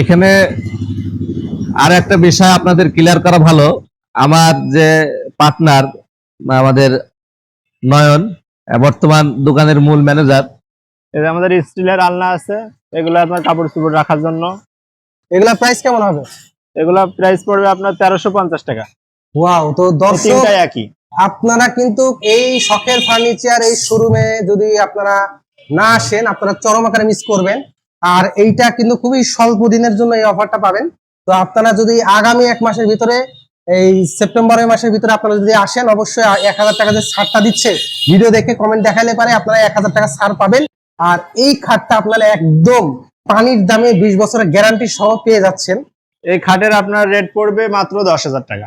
এখানে আর একটা বিষয় আপনাদের ক্লিয়ার করা ভালো। আমার যে পার্টনার আমাদের নয়ন বর্তমান দোকানের মূল ম্যানেজার এই যে আমাদের স্টিলের আলনা আছে এগুলো আপনার কাপড় চোপড় রাখার জন্য। এগুলা প্রাইস কেমন হবে? এগুলা প্রাইস পড়বে আপনার তেরোশো পঞ্চাশ টাকা। ওয়াও তো দর্শক তিনটাই একই। আপনারা কিন্তু এই শখের ফার্নিচার এই শোরুমে যদি আপনারা না আসেন আপনারা চরম আকারে মিস করবেন। আর এইটা কিন্তু খুবই স্বল্প দিনের জন্য এই অফারটা পাবেন। তো আপনারা যদি আগামী এক মাসের ভিতরে, এই সেপ্টেম্বরের মাসের ভিতরে আপনারা যদি আসেন, অবশ্যই এক হাজার টাকা যে ছাড়টা দিচ্ছে ভিডিও দেখে কমেন্ট দেখালে পারে আপনারা এক হাজার টাকা ছাড় পাবেন। আর এই খাটটা আপনারা একদম পানির দামে বিশ বছরের গ্যারান্টি সহ পেয়ে যাচ্ছেন। এই খাটের আপনার রেট পড়বে মাত্র দশ হাজার টাকা।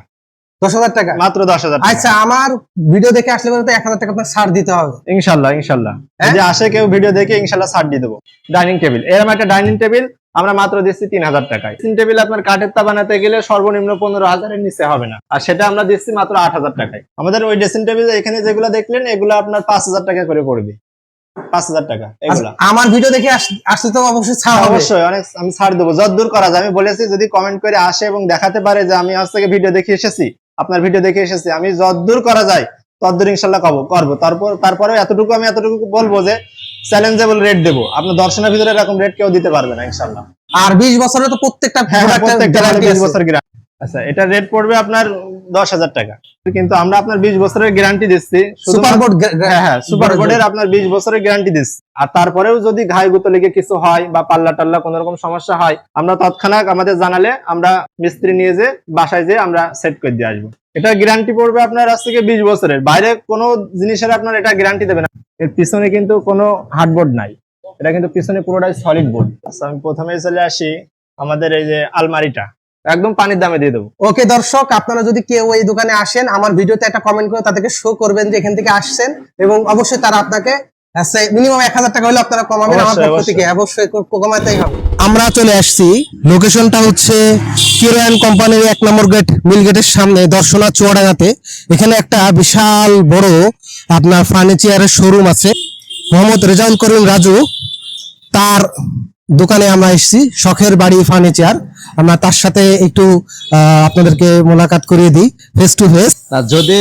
দশ হাজার টাকা। মাত্র দশ হাজার আচ্ছা আমার ভিডিও দেখে আসলে পরে এক হাজার টাকা আপনার ছাড় দিতে হবে। ইনশাল্লাহ ইনশাল্লাহ। হ্যাঁ? যদি আসে কেউ ভিডিও দেখে ইনশাল্লাহ ছাড় দিয়ে দেবো। ডাইনিং টেবিল এরকম একটা ডাইনিং টেবিল আমরা মাত্র দিচ্ছি তিন হাজার টাকায়। তিন টেবিল আপনার কাঠের তা বানাতে গেলে সর্বনিম্ন পনেরো হাজারের নিচে হবে না। আর সেটা আমরা দিচ্ছি মাত্র আট হাজার টাকায়। আমাদের ওই ড্রেসিং টেবিল এখানে যেগুলো দেখলেন এগুলো আপনার পাঁচ হাজার টাকা করে পড়বে। পাঁচ হাজার টাকা এগুলা। আচ্ছা, আমার ভিডিও দেখে আস- আসলে তো অবশ্যই ছাড় অবশ্যই অনেক আমি ছাড় দেবো। যতদূর করা যায় আমি বলেছি যদি কমেন্ট করে আসে এবং দেখাতে পারে যে আমি আজ থেকে ভিডিও দেখে এসেছি আপনার ভিডিও দেখে এসেছি আমি যতদূর করা যায় ততদূর ইনশাল্লাহ কব করব। তারপর তারপরে এতটুকু আমি এতটুকু বলব যে চ্যালেঞ্জেবল রেট দেবো। আপনার দর্শনের ভিতরে এরকম রেট কেউ দিতে পারবে না ইনশাল্লাহ। আর বিশ বছরে তো প্রত্যেকটা হ্যাঁ হ্যাঁ, প্রত্যেকটা বিশ বছর আচ্ছা এটা রেট পড়বে আপনার দশ হাজার টাকা। কিন্তু আমরা আপনার বিশ বছরের গ্যারান্টি দিচ্ছি। সুপার বোর্ড হ্যাঁ হ্যাঁ আপনার বিশ বছরের গ্যারান্টি দিচ্ছি। আর তারপরেও যদি ঘাই গুতো লেগে কিছু হয় বা পাল্লা টাল্লা কোন রকম সমস্যা হয় আমরা তৎক্ষণাৎ আমাদের জানালে আমরা মিস্ত্রি নিয়ে যে বাসায় যে আমরা সেট করে দিয়ে আসব। এটা গ্যারান্টি পড়বে আপনার আজ থেকে বিশ বছরের। বাইরে কোনো জিনিসের আপনার এটা গ্যারান্টি দেবে না। এর পিছনে কিন্তু কোনো হার্ডবোর্ড নাই। এটা কিন্তু পিছনে পুরোটাই সলিড বোর্ড আচ্ছা আমি প্রথমে চলে আসি আমাদের এই যে আলমারিটা। একদম পানির দামে দিয়ে দেবো। ওকে দর্শক আপনারা যদি কেউ এই দোকানে আসেন আমার ভিডিওতে একটা কমেন্ট করে তাদেরকে শো করবেন যে এখান থেকে আসছেন এবং অবশ্যই তারা আপনাকে মিনিমাম এক হাজার টাকা হলে আপনারা কমাবেন আমার অবশ্যই, পক্ষ থেকে। অবশ্যই। অবশ্যই কমাতেই হবে। আমরা চলে আসছি। লোকেশনটা হচ্ছে কিরায়ন কোম্পানির এক নম্বর গেট মিল গেটের সামনে দর্শনা চুয়াডাঙ্গাতে। এখানে একটা বিশাল বড় আপনার ফার্নিচারের শোরুম আছে। মোহাম্মদ রেজাউল করিম রাজু তার দোকানে আমরা এসেছি, শখের বাড়ি ফার্নিচার আমরা তার সাথে একটু আপনাদেরকে মোলাকাত করিয়ে দিই ফেস টু ফেস যদি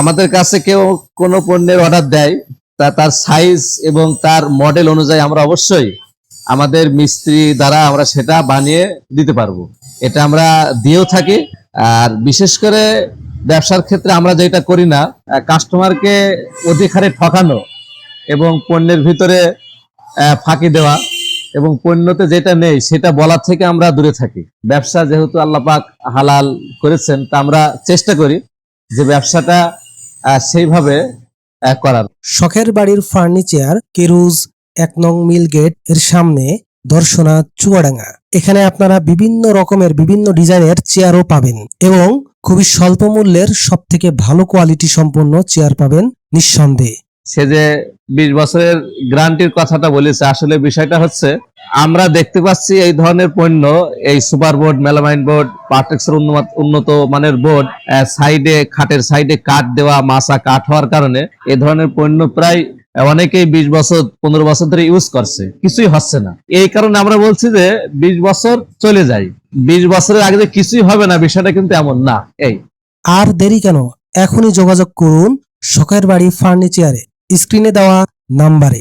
আমাদের কাছে কেউ কোনো পণ্যের অর্ডার দেয়, তা তার সাইজ এবং তার মডেল অনুযায়ী আমরা অবশ্যই আমাদের মিস্ত্রি দ্বারা আমরা সেটা বানিয়ে দিতে পারব। এটা আমরা দিয়েও থাকি। আর বিশেষ করে ব্যবসার ক্ষেত্রে আমরা যেটা করি না কাস্টমারকে অধিক হারে ঠকানো এবং পণ্যের ভিতরে ফাঁকি দেওয়া এবং পণ্যতে যেটা নেই, সেটা বলার থেকে আমরা দূরে থাকি। ব্যবসা যেহেতু আল্লাপাক হালাল করেছেন, তা আমরা চেষ্টা করি যে ব্যবসাটা সেইভাবে করার। শখের বাড়ির ফার্নিচার, কেরুজ, এক নং মিল গেটের সামনে দর্শনা চুয়াডাঙ্গা। এখানে আপনারা বিভিন্ন রকমের বিভিন্ন ডিজাইনের চেয়ারও পাবেন এবং খুবই স্বল্প মূল্যের সব থেকে ভালো কোয়ালিটি সম্পন্ন চেয়ার পাবেন নিঃসন্দেহে। সে যে বিশ বছরের গ্যারান্টির কথাটা বলেছে, আসলে বিষয়টা হচ্ছে, আমরা দেখতে পাচ্ছি এই ধরনের পণ্য, এই সুপার বোর্ড, মেলামাইন বোর্ড, পার্টেক্সের উন্নত উন্নত মানের বোর্ড সাইডে, খাটের সাইডে কাঠ দেওয়া মাসা কাঠ হওয়ার কারণে এই ধরনের পণ্য প্রায় অনেকেই বিশ বছর, পনেরো বছর ধরে ইউজ করছে। কিছুই হচ্ছে না। এই কারণে আমরা বলছি যে বিশ বছর চলে যায় বিশ বছরের আগে যে কিছুই হবে না, বিষয়টা কিন্তু এমন না। এই। আর দেরি কেন? এখনই যোগাযোগ করুন শখের বাড়ি ফার্নিচারে। স্ক্রিনে দেওয়া নাম্বারে।